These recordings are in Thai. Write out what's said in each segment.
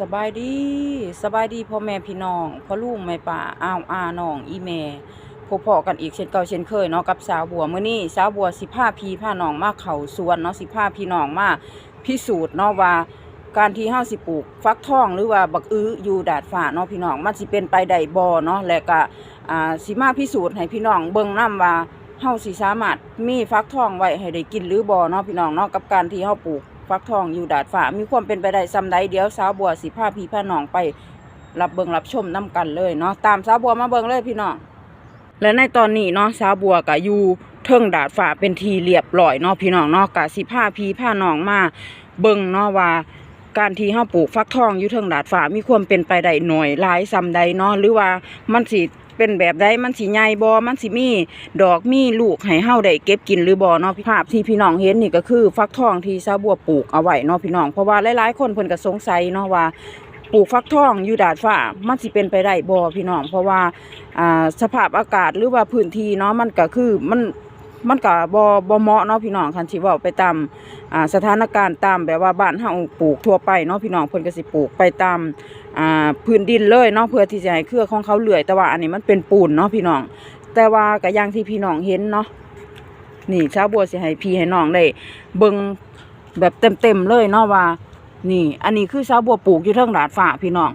สบายดีสบายดีพ่อแม่พี่น้องพ่อลุงแม่ป่าอ้าวอาน้องอีแม่พบพอกันอีกเช่นเก่าเช่นเคยเนาะกับสาวบัวเมื้อนี้สาวบัวสิพาพี่พาน้องมาเข้าสวนเนาะสิพาพี่น้องมาพิสูจน์เนาะว่าการที่เฮาสิปลูกฟักทองหรือว่าบักอื้ออยู่ดาดฟ้าเนาะพี่น้องมันสิเป็นไปได้บ่เนาะและก็อ่าสิมาพิสูจน์ให้พี่น้องเบิ่งนํว่าเฮาสิสามารถมีฟักทองไว้ให้ได้กินหรือบ่เนาะพี่น้องเนาะกับการที่เฮาปลูก ฟักทองอยู่ดาดฟ้ามีความเป็นไปได้ซำใดเดี๋ยวสาวบัวสิพาพี่พาหนองไปรับเบิงรับชมน้กันเลยเนาะตามสาวบัวมาเบิงเลยพี่น้องและในตอนนี้เนาะสาวบัวก็อยู่เทิงดาดฟ้าเป็นทีเรียบร้อยเนาะพี่น้องเนาะกะสิพาพี่พาหนองมาเบิงเนาะว่าการที่เฮาปลูกฟักทองอยู่เทิงดาดฟ้ามีความเป็นไปได้หน่อยหลายซำใดเนาะหรือว่ามันสิ เป็นแบบใดมันสีใหญ่บอมันสีมีดอกมีลูกให้เฮาได้เก็บกินหรือบอเนาะภาพที่พี่น้องเห็นนี่ก็คือ ฟักทองที่ซาบัวปลูกเอาไว้เนาะพี่น้องเพราะว่าหลายๆคนเพิ่นก็สงสัยเนาะว่าปลูกฟักทองอยู่ดาดฟ้ามันสิเป็นไปได้บอพี่น้องเพราะว่าอ่าสภาพอากาศหรือว่าพื้นที่เนาะมันก็คือมัน มันก็บ่บ่เหมาะเนาะพี่น้องคันสิเว้าไปตามอ่าสถานการณ์ตามแบบว่าบ้านเฮาปลูกทั่วไปเนาะพี่น้องเพิ่นก็สิปลูกไปตามอ่าพื้นดินเลยเนาะเพื่อที่จะให้เครือของเขาเลื่อยแต่ว่าอันนี้มันเป็นปูนเนาะพี่น้อง แต่ว่าก็อย่างที่พี่น้องเห็นเนาะนี่ชาวบัวสิให้พี่ให้น้องได้เบิ่งแบบเต็มๆเลยเนาะว่า นี่ อันนี้คือชาวบัวปลูกอยู่เทิงดาดฟ้าพี่น้อง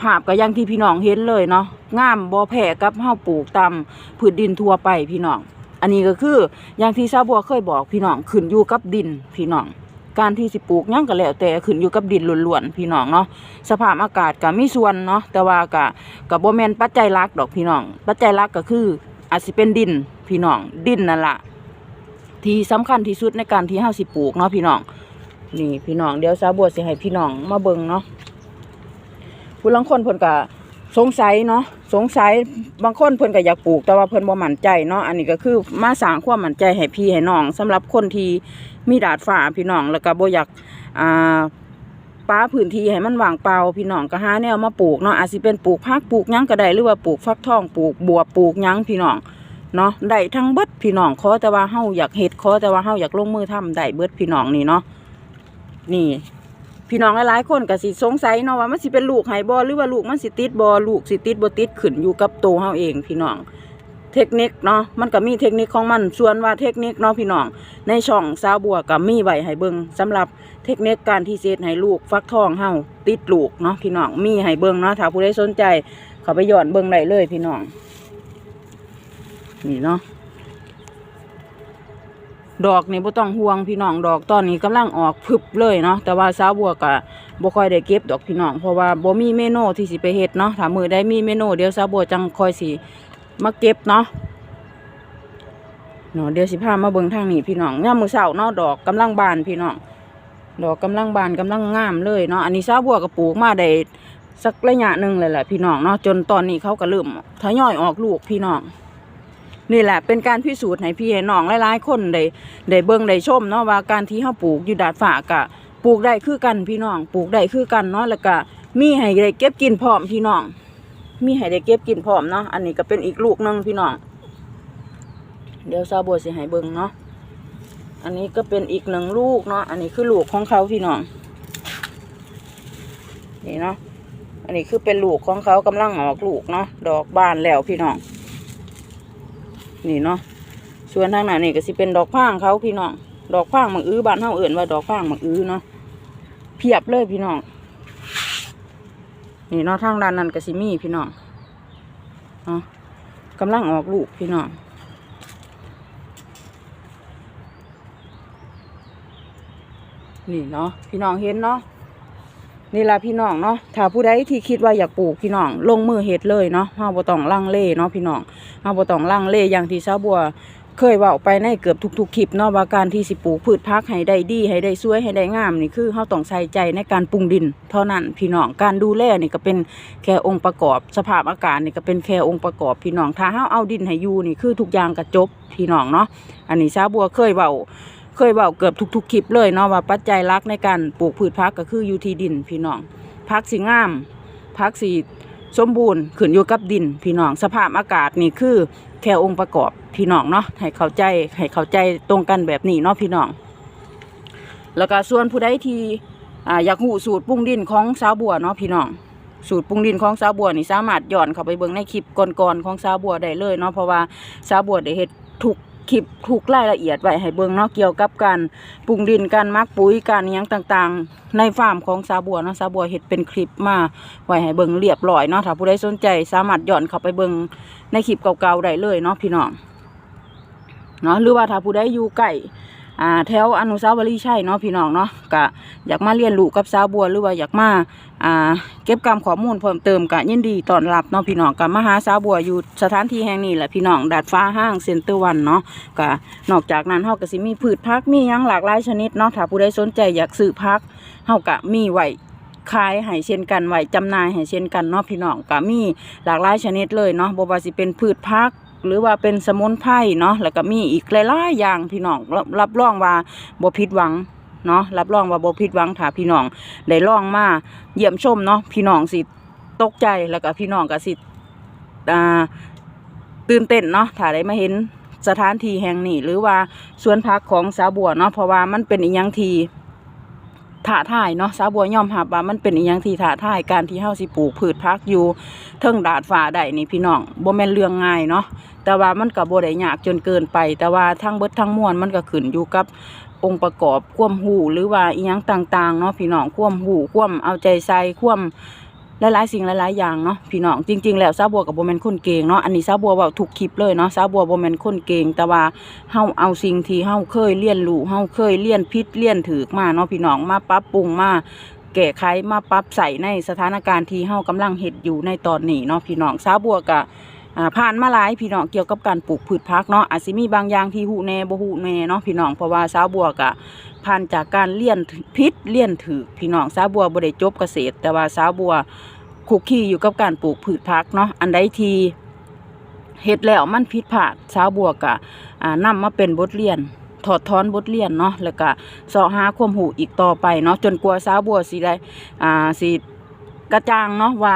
ภาพก็อย่างที่พี่น้องเห็นเลยเนาะงามบ่อแพ้กับเฮาปลูกตามพืชดินทั่วไปพี่น้อง อันนี้ก็คืออย่างที่ชาวบัวเคยบอกพี่น้องขึ้นอยู่กับดินพี่น้อง การที่สิปลูกยังก็แล้วแต่ขึ้นอยู่กับดินล้วนๆพี่น้องเนาะสภาพอากาศก็มีส่วนเนาะแต่ว่าก็ก็บ่แม่นปัจจัยหลักดอกพี่น้อง ปัจจัยหลักก็คืออาจสิเป็นดินพี่น้องดินนั่นละที่สำคัญที่สุดในการที่เฮาสิปลูกเนาะพี่น้องนี่พี่น้องเดี๋ยวสาวบัวสิให้พี่น้องมาเบิ่งเนาะ ผู้ลางคนเพิ่นก็สงสัยเนาะสงสัยบางคนเพิ่นก็อยากปลูก แต่ว่าเพิ่นบ่มั่นใจเนาะอันนี้ก็คือมาสร้างความมั่นใจให้พี่ให้น้องสำหรับคนที่มีดาดฟ้าพี่น้องแล้วก็บ่อยากอ่าป้าพื้นที่ให้มันว่างเปล่าพี่น้องก็หาแนวมาปลูกเนาะอาจสิเป็นปลูกผักปลูกยังก็ได้หรือว่าปลูกฟักทองปลูกบัวปลูกยังพี่น้องเนาะได้ทั้งเบิดพี่น้องขอแต่ว่าเฮาอยากเฮ็ดขอแต่ว่าเฮาอยากลงมือทำได้เบิดพี่น้องนี่เนาะนี่ พี่น้องหลายๆคนก็สิสงสัยเนาะว่ามันสิเป็นลูกไห้บ่หรือว่าลูกมันสิติดบ่ลูกสิติดบ่ติดขึ้นอยู่กับตัวเฮาเองพี่น้องเทคนิคเนาะมันก็มีเทคนิคของมันส่วนว่าเทคนิคเนาะพี่น้องในช่องสาวบัวก็มีไว้ให้เบิงสำหรับเทคนิคการที่เซตให้ลูกฟักทองเฮาติดลูกเนาะพี่น้องมีให้เบิงเนาะถ้าผู้ใดสนใจเขาไปย้อนเบิงได้เลยพี่น้องนี่เนาะ ดอกนี่บ่ต้องห่วงพี่น้องดอกตอนนี้กำลังออกพึบเลยเนาะแต่ว่าสาวบัวก็บ่ค่อยได้เก็บดอกพี่น้องเพราะว่าบ่มีเมนูที่สิไปเฮ็ดเนาะถ้ามือใดมีเมนูเดี๋ยวสาวบัวจังค่อยสิมาเก็บเนาะเนาะเดี๋ยวสิพามาเบิ่งทางนี้พี่น้องยามมื้อเช้าเนาะดอกกำลังบานพี่น้องดอกกำลังบานกำลังงามเลยเนาะอันนี้สาวบัวก็ปลูกมาได้สักระยะหนึ่งเลยแหละพี่น้องเนาะจนตอนนี้เขาก็เริ่มทยอยออกลูกพี่น้อง นี่แหละเป็นการพิสูจน์ให้พี่ให้น้องหลายๆคนได้ได้เบิ่งได้ชมเนาะว่าการที่เฮาปลูกอยู่ดาดฟ้ากะปลูกได้คือกันพี่น้องปลูกได้คือกันเนาะแล้วก็มีให้ได้เก็บกินพร้อมพี่น้อง มีให้ได้เก็บกินพร้อมเนาะอันนี้ก็เป็นอีกลูกหนึงพี่น้อง เดี๋ยวซาบัวสิให้เบิ่งเนาะอันนี้ก็เป็นอีกหนึ่งลูกเนาะอันนี้คือลูกของเขาพี่น้องนี่เนาะอันนี้คือเป็นลูกของเขากำลังออกลูกเนาะดอกบานแล้วพี่น้อง นี่เนาะส่วนทางนั้นนี่ก็สิเป็นดอกพางเขาพี่น้องดอกพางมังอื้อบ้านเฮาเอื่นว่าดอกพางมังอื้อเนาะเพียบเลยพี่น้องนี่เนาะทางด้านนั้นก็สิมีพี่น้องเนาะกำลังออกลูกพี่น้องนี่เนาะพี่น้องเห็นเนาะ นี่ละพี่น้องเนาะถ้าผู้ใดที่คิดว่าอยากปลูกพี่น้อง ลงมือเฮ็ดเลยเนาะเฮาบ่ต้องลังเลเนาะพี่น้องเฮาบ่ต้องลังเลอย่างที่ชาวบัว เคยว้าไปในเกือบทุกๆคลิปเนาะว่าการที่สิปลูกพืชพักให้ได้ดี ให้ได้สวยให้ได้งามนี่คือเฮาต้องใส่ใจในการปรุงดิน เท่านั้นพี่น้องการดูแลนี่ก็เป็นแค่องค์ประกอบ สภาพอากาศนี่ก็เป็นแค่องค์ประกอบพี่น้องถ้าเฮาเอาดินให้อยู่นี่คือทุกอย่างก็จบพี่น้องเนาะอันนี้ชาวบัวเคยเว้า เคยเว้าเกือบทุกๆคลิปเลยเนาะว่าปัจจัยหลักในการปลูกพืชพักก็คืออยู่ที่ดินพี่น้องพักสิงามพักสิสมบูรณ์ขึ้นอยู่กับดินพี่น้องสภาพอากาศนี่คือแค่องค์ประกอบพี่น้องเนาะให้เข้าใจให้เข้าใจตรงกันแบบนี้เนาะพี่น้อง แล้วก็ส่วนผู้ใดที่ออยากหูสูตรปรุงดินของสาวบัวเนาะพี่น้องสูตรปรุงดินของสาวบัวนี่สามารถย้อนเข้าไปเบิ่งในคลิปก่อนๆของสาวบัวได้เลยเนาะเพราะว่าสาวบัวได้เฮ็ดทุก คลิปทุกรายละเอียดไว้ให้เบิ่งเนาะเกี่ยวกับการปรุงดินการมักปุ๋ยการยังต่างๆ ในฟาร์มของสาบัวเนาะสาบัวเห็ดเป็นคลิปมาไว้ให้เบิ่งเรียบร้อยเนาะถ้าผู้ใดสนใจสามารถย้อนเข้าไปเบิ่งในคลิปเก่าๆได้เลยเนาะพี่น้องเนาะหรือว่าถ้าผู้ใดอยู่ใกล้ อ่าแถวอนุสาวรีย์ใชัยเนาะพี่น้องเนาะก็อยากมาเรียนรู้กับสาวบัวหรือว่าอยากมาอ่าเก็บกรรมข้อมูลเพิ่มเติมก็ยินดีต้อนรับเนาะพี่น้องกับมาหาสาวบัวอยู่สถานที่แห่งนี้แหละพี่น้องดาดฟ้าห้างเซ็นเตอร์วันเนาะก็นอกจากนั้นเฮาก็สิมีพืชผักมีหยังหลากหลายชนิดเนาะถ้าผู้ใดสนใจอยากซื้อผักเฮาก็มีไว้ขายให้เช่นกันไว้จำหน่ายให้เช่นกันเนาะพี่น้องก็มีหลากหลายชนิดเลยเนาะบ่ว่าสิเป็นพืชผัก หรือว่าเป็นสมุนไพรเนาะแล้วก็มีอีกหลายๆอย่างพี่น้องรับรับรองว่าบ่ผิดหวังเนาะรับรองว่าบ่ผิดหวังถ้าพี่น้องได้ลองมาเยี่ยมชมเนาะพี่น้องสิตกใจแล้วก็พี่น้องก็สิอ่าตื่นเต้นเนาะถ้าได้มาเห็นสถานที่แห่งนี้หรือว่าสวนพักของสาวบัวเนาะเพราะว่ามันเป็นอีหยังที ท่าทายเนาะสาวบัวยอมหับว่ามันเป็นอีหยังที่ท่าทายการที่เฮาสิปลูกพืชพักอยู่เทิงดาดฟ้าได้นี่พี่น้องบ่แม่นเรื่องง่ายเนาะแต่ว่ามันก็บ่ได้ยากจนเกินไป แต่ว่าทั้งเบิดทั้งมวลมันก็ขึ้นอยู่กับองค์ประกอบควมหูหรือว่าอีหยังต่างๆเนาะพี่น้องควมหูควมเอาใจใส่ควม หลายๆสิ่งหลายๆอย่างเนาะพี่น้องจริง ๆ แล้วซาบัวกับโบแมนคนเก่งเนาะอันนี้ซาบัวว่าถูกคลิปเลยเนาะซาบัวโบแมนคนเก่งแต่ว่าเฮาเอาสิ่งที่เฮาเคยเรียนรู้เฮาเคยเรียนพิษเรียนถือมาเนาะพี่น้องมาปรับปรุงมาแก้ไขมาปรับใส่ในสถานการณ์ที่เฮากำลังเห็ดอยู่ในตอนนี้เนาะพี่น้องซาบัวกับ อ่าผ่านมาหลายพี่น้องเกี่ยวกับการปลูกพืชผักเนาะอาจสิมีบางอย่างที่หูแน่บ่หูแน่เนาะพี่น้องเพราะว่าสาวบัวกะผ่านจากการเรียนพิษเรียนถือพี่น้องสาวบัวบ่ได้จบเกษตร แต่ว่าสาวบัวคุกคีอยู่กับการปลูกพืชผักเนาะอันใดทีเฮ็ดแล้วมันผิดพลาดสาวบัวกะอ่านำมาเป็นบทเรียนถอดถอนบทเรียนเนาะแล้วก็เสาะหาความรู้อีกต่อไปเนาะจนกว่าสาวบัวสิได้อ่าสิกระจ่างเนาะว่า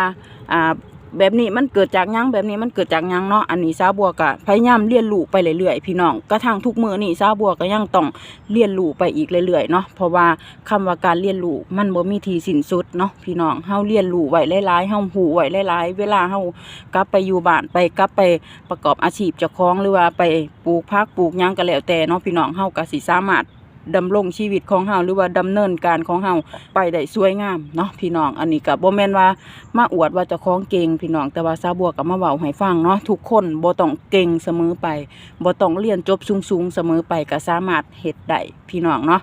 อ่า แบบนี้มันเกิดจากยังแบบนี้มันเกิดจากยังเนาะอันนี้ซาบัวก็พยายามเรียนรู้ไปเรื่อยๆพี่น้องกระทั่งทุกมือนี่ซาบัวก็ยังต้องเรียนรู้ไปอีกเรื่อยๆเนาะเพราะว่าคำว่าการเรียนรู้มันบ่มีทีสิ้นสุดเนาะพี่น้องเฮาเรียนรู้ไว้หลายๆเฮาหูไว้หลายๆเวลาเฮากลับไปอยู่บ้านไปกลับไปประกอบอาชีพเจ้าของหรือว่าไปปลูกผักปลูกยังก็แล้วแต่เนาะพี่น้องเฮาก็สิสามารถ ดำรงชีวิตของเฮาหรือว่าดำเนินการของเฮาไปได้สวยงามเนาะพี่น้องอันนี้กับโบแมนว่ามาอวดว่าจะคล้องเก่งพี่น้องแต่ว่าซาบัวกับมาเบาให้ฟังเนาะทุกคนบ่ต้องเก่งเสมอไปบ่ต้องเรียนจบสูงๆเสมอไปก็สามารถเฮ็ดได้พี่น้องเนาะ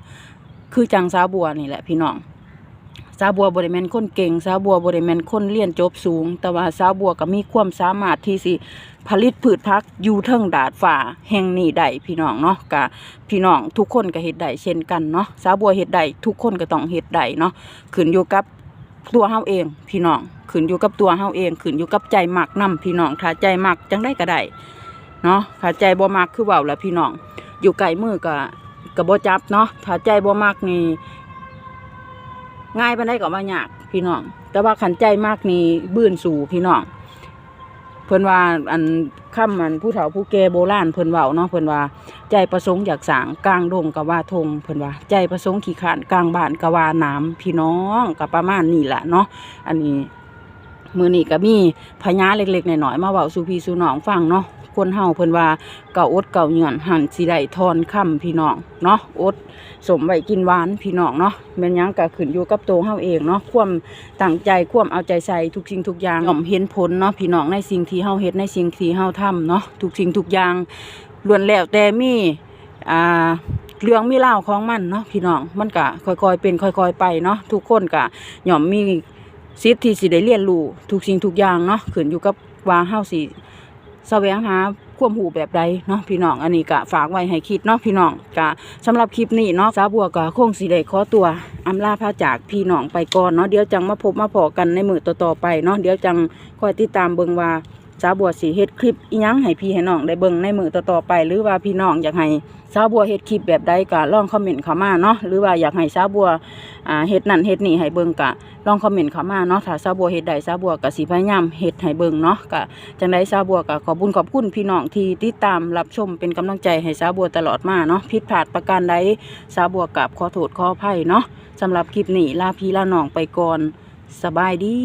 คือจังซาบัวนี่แหละพี่น้อง ซาบัวบ่ได้แม่นคนเก่งซาบัวบ่ได้แม่นคนเรียนจบสูง แต่ว่าซาบัวก็มีความสามารถที่สิผลิตพืชผักอยู่เทิงดาดฟ้าแห่งนี้ได้พี่น้องเนาะก็พี่น้องทุกคนก็เฮ็ดได้เช่นกันเนาะซาบัวเฮ็ดได้ทุกคนก็ต้องเฮ็ดได้เนาะขึ้นอยู่กับตัวเฮาเอง พี่น้องขึ้นอยู่กับตัวเฮาเองขึ้นอยู่กับใจมักนํพี่น้องถ้าใจมักจังได้ก็ได้เนาะถ้าใจบ่มักคือเว้าแหละพี่น้องอยู่ไกลมือก็ก็บ่จับเนาะถ้าใจบ่มักนี่ ง่ายปานใดก็บ่ยากพี่น้อง แต่ว่าขันใจมากนี่บื้นสู่พี่น้องเพิ่นว่าอันค่ำมันผู้เฒ่าผู้แก่โบราณเพิ่นเว้าเนาะเพิ่นว่าใจประสงค์อยากสางกลางดงกะว่าทงเพิ่นว่าใจประสงค์ขี้ขานกลางบ้านกะว่าน้ำพี่น้องก็ประมาณนี้แหละเนาะอันนี้มือนี้ก็มีพญาเล็กๆหน่อยๆมาเว้าสู่พี่สู่น้องฟังเนาะ คนเฮาเพิ่นว่าเก่าอดเก่าเหยื่อนหันสิได้ทอนค่ำพี่น้องเนาะอดสมไว้กินหวานพี่น้องเนาะแม่นยังก็ขึ้นอยู่กับตัวเฮาเองเนาะความตั้งใจความเอาใจใส่ทุกสิ่งทุกอย่างย่อมเห็นผลเนาะพี่น้องในสิ่งที่เฮาเฮ็ดในสิ่งที่เฮาทำเนาะทุกสิ่งทุกอย่างล้วนแล้วแต่มีอ่าเรื่องมีเล่าของมันเนาะพี่น้องมันก็ค่อยๆเป็นค่อยๆไปเนาะทุกคนก็ย่อมมีสิทธิ์ที่สิได้เรียนรู้ทุกสิ่งทุกอย่างเนาะขึ้นอยู่กับว่าเฮาสิ แสวงหาควมหูแบบใดเนาะพี่น้องอันนี้ก็ฝากไว้ให้คิดเนาะพี่น้องก็สำหรับคลิปนี้เนาะสาบัวก็คงสีได้ขอตัวอำลาพาจากพี่น้องไปก่อนเนาะเดี๋ยวจังมาพบมาพอกันในมือต่อๆไปเนาะเดี๋ยวจังคอยติดตามเบิงว่า สาวบัวสิเฮ็ดคลิปอีหยังให้พี่ให้น้องได้เบิ่งในมือต่อๆไป หรือว่าพี่น้องอยากให้สาวบัวเฮ็ดคลิปแบบใดก็ลองคอมเมนต์เข้ามาเนาะหรือว่าอยากให้สาวบัวอ่าเฮ็ดนั่นเฮ็ดนี่ให้เบิ่งก็ลองคอมเมนต์เข้ามาเนาะถ้าสาวบัวเฮ็ดได้สาวบัวก็สิพยายามเฮ็ดให้เบิ่งเนาะก็จังไดสาวบัวก็ขอบุญขอบคุณพี่น้องที่ติดตามรับชมเป็นกำลังใจให้สาวบัวตลอดมาเนาะผิดพลาดประการใดสาวบัวกับขอโทษขออภัยเนาะสำหรับคลิปนี้ลาพี่ลาน้องไปก่อนสบายดี